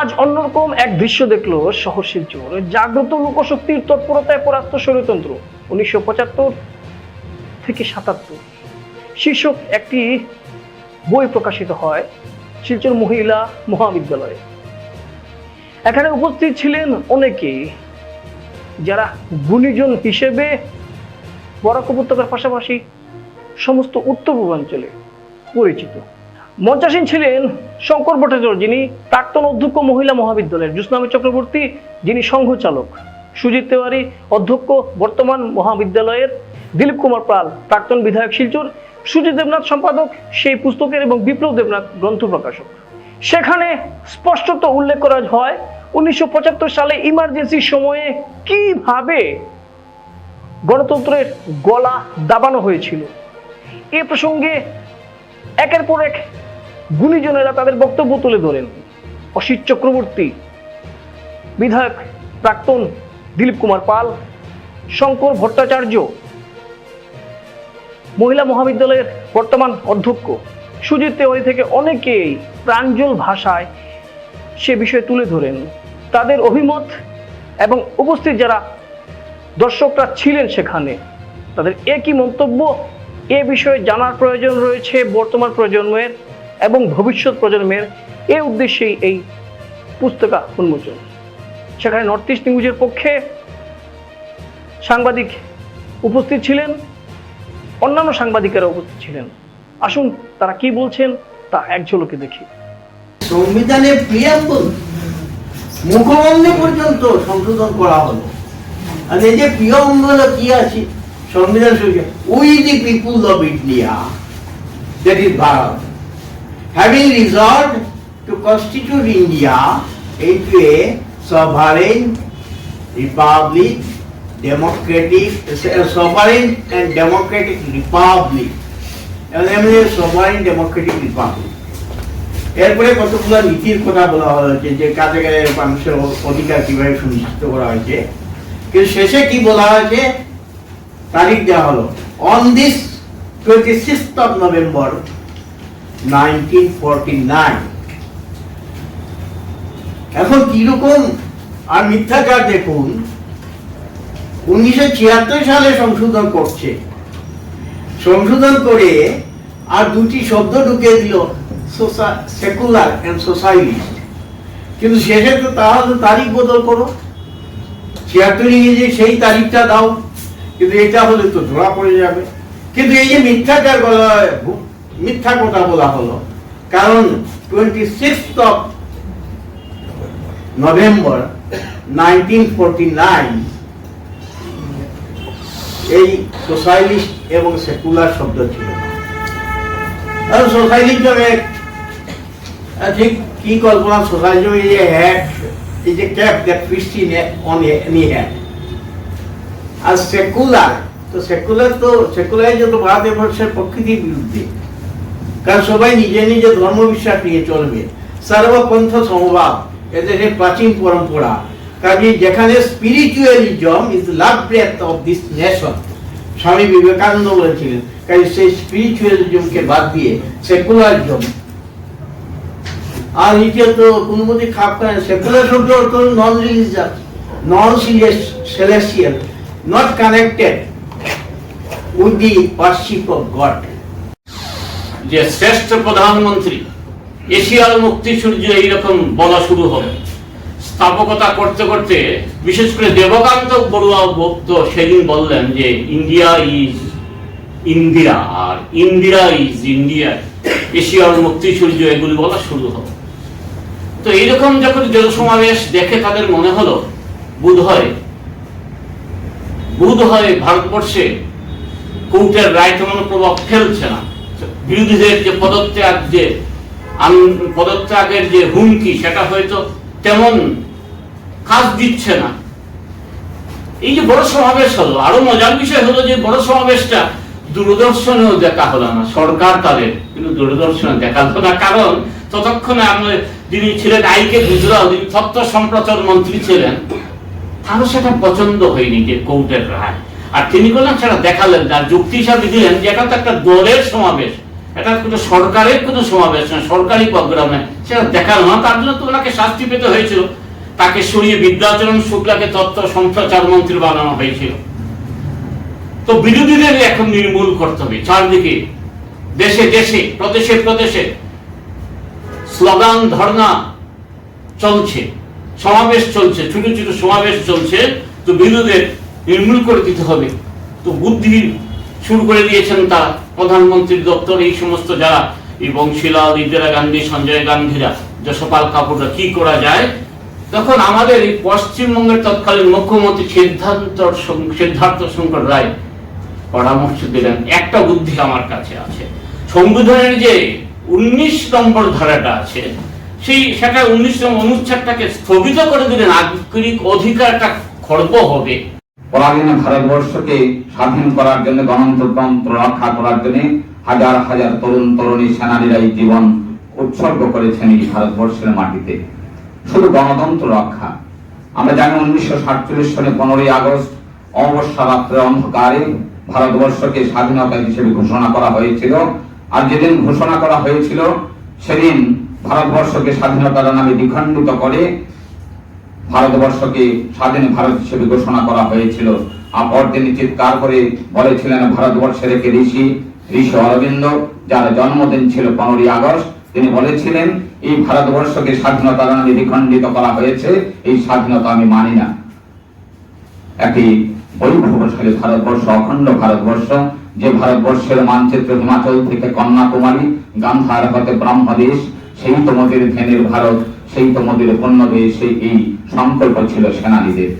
আজ অন্যরকম এক দৃশ্য দেখল শহর শিলচর জাগ্রত লোকশক্তির তৎপরতায় পরাস্ত ষড়যন্ত্র, উনিশশো পঁচাত্তর থেকে সাতাত্তর। শীর্ষক একটি বই প্রকাশিত হয় শিলচর মহিলা মহাবিদ্যালয়ে। এখানে উপস্থিত ছিলেন অনেকেই যারা গুণীজন হিসেবে বরাক উপত্যকার পাশাপাশি সমস্ত উত্তর পূর্বাঞ্চলে পরিচিত। মঞ্চাসীন ছিলেন শঙ্কর ভট্টাচার্য, যিনি প্রাক্তন অধ্যক্ষ মহিলা মহাবিদ্যালয়ের জুসনামী চক্রবর্তী, যিনি সংঘ চালক। সুজিত তেওয়ারি, অধ্যক্ষ বর্তমান মহাবিদ্যালয়ের দিলীপ কুমার পাল, প্রাক্তন বিধায়ক শিলচর, সুজিত দেবনাথ সম্পাদক, সেই পুস্তকের এবং বিপ্লব দেবনাথ গ্রন্থ প্রকাশক। সেখানে স্পষ্টত উল্লেখ করা হয়, উনিশশো পঁচাত্তর সালে ইমার্জেন্সির সময়ে কীভাবে গণতন্ত্রের গলা দাবানো হয়েছিল। এ প্রসঙ্গে একের পর এক গুণীজনেরা তাদের বক্তব্য তুলে ধরেন। অসিত চক্রবর্তী, বিধায়ক প্রাক্তন দিলীপ কুমার পাল, শঙ্কর ভট্টাচার্য, মহিলা মহাবিদ্যালয়ের বর্তমান অধ্যক্ষ। সুজিত তেওয়ারি থেকে অনেকেই প্রাঞ্জল ভাষায় সে বিষয়ে তুলে ধরেন। তাদের অভিমত এবং উপস্থিত যারা দর্শকরা ছিলেন সেখানে, তাদের একই মন্তব্য, এ বিষয়ে জানার প্রয়োজন রয়েছে বর্তমান প্রজন্মের এবং ভবিষ্যৎ প্রজন্মের এ উদ্দেশ্যেই এই পুস্তকা উন্মোচন। সেখানে নর্থ ইস্ট নিউজের পক্ষে সাংবাদিক উপস্থিত ছিলেন, অন্যান্য সাংবাদিকেরা উপস্থিত ছিলেন। আসুন, তারা কি বলছেন তা এক ঝলকে দেখি। সংবিধানের প্রিয়াম্বল মুখবন্ধ পর্যন্ত সংশোধন করা হলো। আর এই যে প্রিয়মঙ্গল কি আছে? সংবিধান we the people of India that is Bharat having resolved to constitute India into a sovereign republic, democratic, sovereign and democratic republic. And sovereign democratic republic. এরপরে কতগুলো নীতির কথা বলা হয়েছে, যে কাজে কাজে মানুষের অধিকার কীভাবে সুনিশ্চিত করা হয়েছে? কিন্তু শেষে কি বলা হয়েছে? তারিখ দেওয়া হলো। On this twenty sixth of November সংশোধন করছে। সংশোধন করে আর দুটি শব্দ ঢুকে দিল সেকুলার অ্যান্ড সোসাইলিস্ট। কিন্তু শেষে তো তাহলে তারিখ বদল করো। ছিয়াত্তর ইংরেজি সেই তারিখটা দাও, কিন্তু এটা হলে তো ধরা পড়ে যাবে। কিন্তু এই যে মিথ্যাচার মিথ্যা কথা বলা হলো। কারণ twenty sixth of November nineteen এই সোশ্যালিস্ট এবং সেকুলার শব্দ ছিল। আর সোশ্যালিজমে ঠিক কি কল্পনা? সোশ্যালিজম যে এই যে ক্যাপ দ্যাট আর সেকুলার তো সেকুলার তো সেকুলারিজম তো ভারতবর্ষের প্রকৃতির বিরুদ্ধে। কারণ সবাই নিজে নিজে ধর্ম বিশ্বাস নিয়ে চলবে। সর্বপন্থ সমভাব এদের প্রাচীন পরম্পরা। কাজে যেখানে spiritualism is life breath of this nation Swami Vivekananda বলেছিলেন কাজে সেই স্পিরিচুয়ালিজমকে বাদ দিয়ে সেকুলারিজম আর দ্বিতীয় তো কোনো মধ্যে খাপ খায় সেকুলার শব্দ অর্থ non religious non celestial not connected with the worship of God যে শ্রেষ্ঠ প্রধানমন্ত্রী, এশিয়ার মুক্তি সূর্য এইরকম বলা শুরু হবে। স্থাপকতা করতে করতে, বিশেষ করে দেবকান্ত বড়ুয়া ভক্ত সেদিন বললেন যে, ইন্ডিয়া ইজ ইন্দিরা আর ইন্দিরা ইজ ইন্ডিয়া, এশিয়ার মুক্তি সূর্য এগুলি বলা শুরু হবে। তো এইরকম যখন জনসমাবেশ দেখে তাদের মনে হলো, বোধ হয় বোধ হয় ভারতবর্ষে কোর্টের রায় তেমন প্রভাব ফেলছে না। বিরোধীদের যে পদত্যাগ যে পদত্যাগের যে হুমকি, সেটা হয়তো তেমন কাজ দিচ্ছে না। এই যে বড় সমাবেশ হলো, আরও মজার বিষয় হলো যে বড় সমাবেশটা দূরদর্শনেও দেখা হলো না। সরকার তাদের, কিন্তু দূরদর্শনে দেখা হলো না। কারণ ততক্ষণে আমরা যিনি ছিলেন, আইকে গুজরাল যিনি তথ্য সম্প্রচার মন্ত্রী ছিলেন, তারও সেটা পছন্দ হয়নি যে কোর্টের রায়। আর তিনি করলেন সেটা দেখালেন, তার যুক্তি হিসাবে দিলেন যে এটা তো একটা দলের সমাবেশ। এটা কোনো সরকারের কোনো সমাবেশ না সরকারি প্রোগ্রামে সেটা দেখানো না তার জন্য তো ওনাকে শাস্তি পেতে হয়েছিল। তাকে সরিয়ে বিদ্যাচরণ শুক্লাকে তথ্য সম্প্রচার মন্ত্রী বানানো হয়েছিল। তো বিরোধীদের এখন নির্মূল করতে হবে। চারদিকে, দেশে দেশে, প্রদেশে প্রদেশে স্লোগান, ধর্ণা চলছে। সমাবেশ চলছে, ছোট ছোট সমাবেশ চলছে। তো বিরোধীদের নির্মূল করে দিতে হবে। তো বুদ্ধি শুরু করে দিয়েছেন তারা। প্রধানমন্ত্রীর দপ্তর, এই সমস্ত যারা এই বংশীলাল, ইন্দিরা গান্ধী, সঞ্জয় গান্ধীরা, যশোপাল কাপুররা কি করা যায়? তখন আমাদের এই পশ্চিমবঙ্গের তৎকালীন মুখ্যমন্ত্রী সিদ্ধান্ত সিদ্ধার্থ শঙ্কর রায় পরামর্শ দিলেন, একটা বুদ্ধি আমার কাছে আছে। সংবিধানের যে উনিশ নম্বর ধারাটা আছে, সেই, সেটা উনিশ নম্বর অনুচ্ছেদটাকে স্থগিত করে দিলেন নাগরিক অধিকারটা খর্ব হবে। পরাধীন ভারতবর্ষকে স্বাধীন করার জন্য গণতন্ত্র রক্ষা করার জন্য হাজার হাজার তরুণ তরুণী সেনানীরাই জীবন উৎসর্গ করেছেন এই ভারতবর্ষের মাটিতে। শুধু গণতন্ত্র রক্ষা। আমরা জানি উনিশশো সাতচল্লিশ সালে পনেরোই আগস্ট অমাবস্যা রাত্রে অন্ধকারে ভারতবর্ষকে স্বাধীনতা হিসেবে ঘোষণা করা হয়েছিল। আর যেদিন ঘোষণা করা হয়েছিল, সেদিন ভারতবর্ষকে স্বাধীনতার নামে দ্বিখণ্ডিত করে ভারতবর্ষকে স্বাধীন ভারত হিসেবে ঘোষণা করা হয়েছিল। আর পরদিন চিৎকার করে বলেছিলেন, ভারতবর্ষের এক ঋষি ঋষি অরবিন্দ, যার জন্মদিন ছিল পনেরোই আগস্ট। তিনি বলেছিলেন, এই ভারতবর্ষকে স্বাধীনতার নামে দ্বিখণ্ডিত করা হয়েছে, এই স্বাধীনতা আমি মানি না। একটি বৈভবশালী ভারতবর্ষ, অখণ্ড ভারতবর্ষ, যে ভারতবর্ষের মানচিত্র হিমাচল থেকে কন্যাকুমারী, গান্ধার হতে ব্রহ্মদেশ, সেই তোমাদের ধ্যানের ভারত, সেই তোমাদের পণ্য দেশ এই সংকল্প ছিল সেনানীদের